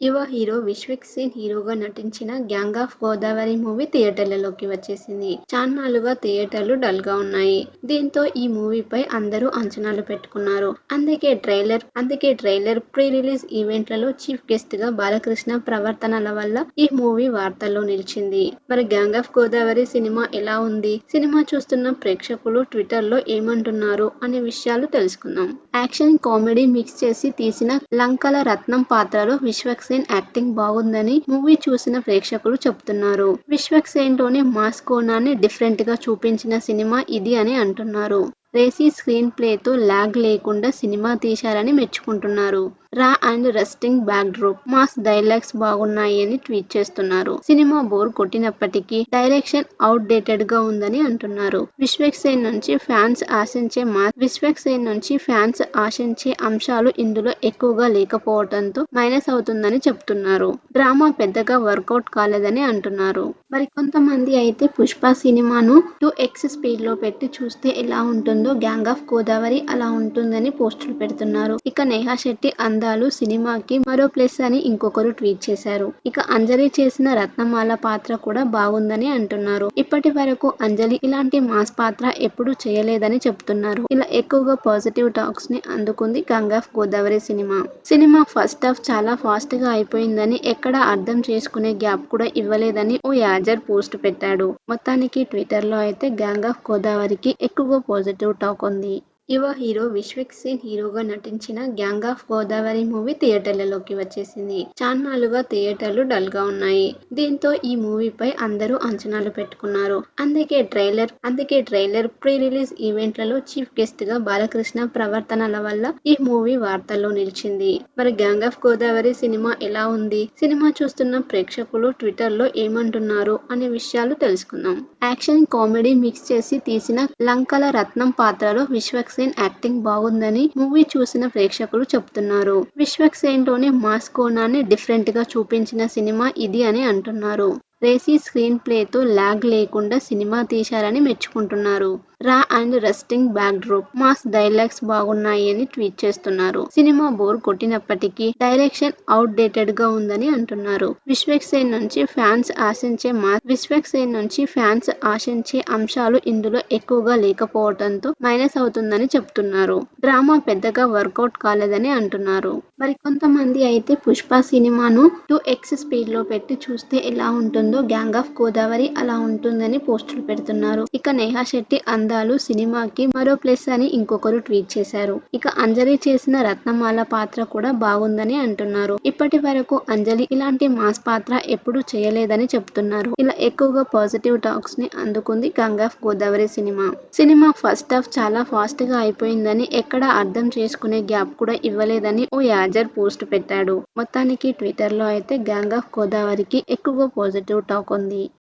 యువ హీరో విశ్వక్ సేన్ హీరోగా నటించిన గ్యాంగ్ ఆఫ్ గోదావరి మూవీ థియేటర్లలోకి వచ్చేసింది. చాన్నాలుగా థియేటర్లు డల్గా ఉన్నాయి. దీంతో ఈ మూవీపై అందరూ అంచనాలు పెట్టుకున్నారు. అందుకే ట్రైలర్ అందుకే ట్రైలర్ ప్రీ రిలీజ్ ఈవెంట్లలో చీఫ్ గెస్ట్గా బాలకృష్ణ ప్రవర్తనల వల్ల ఈ మూవీ వార్తల్లో నిలిచింది. మరి గ్యాంగ్ ఆఫ్ గోదావరి సినిమా ఎలా ఉంది? సినిమా చూస్తున్న ప్రేక్షకులు ట్విట్టర్లో ఏమంటున్నారు అనే విషయాలు తెలుసుకుందాం. యాక్షన్, కామెడీ మిక్స్ చేసి తీసిన లంకల రత్నం పాత్రలో విశ్వక్ సేన్ యాక్టింగ్ బాగుందని మూవీ చూసిన ప్రేక్షకులు చెప్తున్నారు విశ్వక్ సేన్లోని మాస్ కోణాన్ని డిఫరెంట్గా చూపించిన సినిమా ఇది అని అంటున్నారు. రేసీ స్క్రీన్ ప్లేతో ల్యాగ్ లేకుండా సినిమా తీశారని మెచ్చుకుంటున్నారు. Raw and rustic backdrop, mass dialogues బాగున్నాయి అని ట్వీట్ చేస్తున్నారు. సినిమా బోర్ కొట్టినప్పటికీ డైరెక్షన్ అవుట్ డేటెడ్గా ఉందని అంటున్నారు. విశ్వక్ సేన్ నుంచి ఫ్యాన్స్ ఆశించే మాస్ విశ్వక్ సేన్ నుంచి ఫ్యాన్స్ ఆశించే అంశాలు ఇందులో ఎక్కువగా లేకపోవడంతో మైనస్ అవుతుందని చెప్తున్నారు డ్రామా పెద్దగా వర్కౌట్ కాలేదని అంటున్నారు. మరి కొంతమంది అయితే పుష్ప సినిమాను టూ ఎక్స్ స్పీడ్లో పెట్టి చూస్తే ఎలా ఉంటుందో గ్యాంగ్ ఆఫ్ గోదావరి అలా ఉంటుందని పోస్టులు పెడుతున్నారు. ఇక నేహా శెట్టి అందాలు సినిమాకి మరో ప్లస్ అని ఇంకొకరు ట్వీట్ చేశారు. ఇక అంజలి చేసిన రత్నమాల పాత్ర కూడా బాగుందని అంటున్నారు. ఇప్పటి వరకు అంజలి ఇలాంటి మాస్ పాత్ర ఎప్పుడు చేయలేదని చెప్తున్నారు ఇలా ఎక్కువగా పాజిటివ్ టాక్స్ని అందుకుంది gang of Godavari cinema. Cinema first half చాలా ఫాస్ట్గా అయిపోయిందని ఎక్కడ అర్థం చేసుకునే గ్యాప్ కూడా ఇవ్వలేదని ఓ యాజర్ పోస్ట్ పెట్టాడు. మొత్తానికి ట్విట్టర్లో అయితే గ్యాంగ్ ఆఫ్ గోదావరికి ఎక్కువగా పాజిటివ్ టాక్ ఉంది. యువ హీరో విశ్వక్ సింగ్ హీరోగా నటించిన గ్యాంగ్ ఆఫ్ గోదావరి మూవీ థియేటర్లలోకి వచ్చేసింది. చాన్నాలుగా థియేటర్లు డల్గా ఉన్నాయి. దీంతో ఈ మూవీపై అందరూ అంచనాలు పెట్టుకున్నారు. అందుకే ట్రైలర్ అందుకే ట్రైలర్ ప్రీ రిలీజ్ ఈవెంట్లలో చీఫ్ గెస్ట్గా బాలకృష్ణ ప్రవర్తనల వల్ల ఈ మూవీ వార్తల్లో నిలిచింది. మరి గ్యాంగ్ ఆఫ్ గోదావరి సినిమా ఎలా ఉంది? సినిమా చూస్తున్న ప్రేక్షకులు ట్విట్టర్లో ఏమంటున్నారు అనే విషయాలు తెలుసుకుందాం. యాక్షన్, కామెడీ మిక్స్ చేసి తీసిన లంకల రత్నం పాత్రలో విశ్వక్ సేన్ యాక్టింగ్ బాగుందని మూవీ చూసిన ప్రేక్షకులు చెప్తున్నారు విశ్వక్ సేన్లోని మాస్ కోణాన్ని డిఫరెంట్గా చూపించిన సినిమా ఇది అని అంటున్నారు. రేసీ స్క్రీన్ ప్లేతో ల్యాగ్ లేకుండా సినిమా తీశారని మెచ్చుకుంటున్నారు. Raw and rustic backdrop, mass dialogues బాగున్నాయి అని ట్వీట్ చేస్తున్నారు. సినిమా బోర్ కొట్టినప్పటికీ డైరెక్షన్ అవుట్ డేటెడ్గా ఉందని అంటున్నారు. విశ్వక్సేన్ నుంచి ఫ్యాన్స్ ఆశించే మాస్ విశ్వక్సేన్ నుంచి ఫ్యాన్స్ ఆశించే అంశాలు ఇందులో ఎక్కువగా లేకపోవడంతో మైనస్ అవుతుందని చెప్తున్నారు డ్రామా పెద్దగా వర్కౌట్ కాలేదని అంటున్నారు. మరి కొంతమంది అయితే పుష్ప సినిమాను టూ ఎక్స్ స్పీడ్లో పెట్టి చూస్తే ఎలా ఉంటుందో గ్యాంగ్ ఆఫ్ గోదావరి అలా ఉంటుందని పోస్టులు పెడుతున్నారు. ఇక నేహా శెట్టి అందాలు సినిమాకి మరో ప్లస్ అని ఇంకొకరు ట్వీట్ చేశారు. ఇక అంజలి చేసిన రత్నమాల పాత్ర కూడా బాగుందని అంటున్నారు. ఇప్పటి వరకు అంజలి ఇలాంటి మాస్ పాత్ర ఎప్పుడు చేయలేదని చెప్తున్నారు ఇలా ఎక్కువగా పాజిటివ్ టాక్స్ని అందుకుంది gang of Godavari cinema. Cinema first half చాలా ఫాస్ట్గా అయిపోయిందని ఎక్కడ అర్థం చేసుకునే గ్యాప్ కూడా ఇవ్వలేదని ఓ యాజర్ పోస్ట్ పెట్టాడు. మొత్తానికి ట్విట్టర్లో అయితే గ్యాంగ్ ఆఫ్ గోదావరికి ఎక్కువగా పాజిటివ్ టాక్ ఉంది.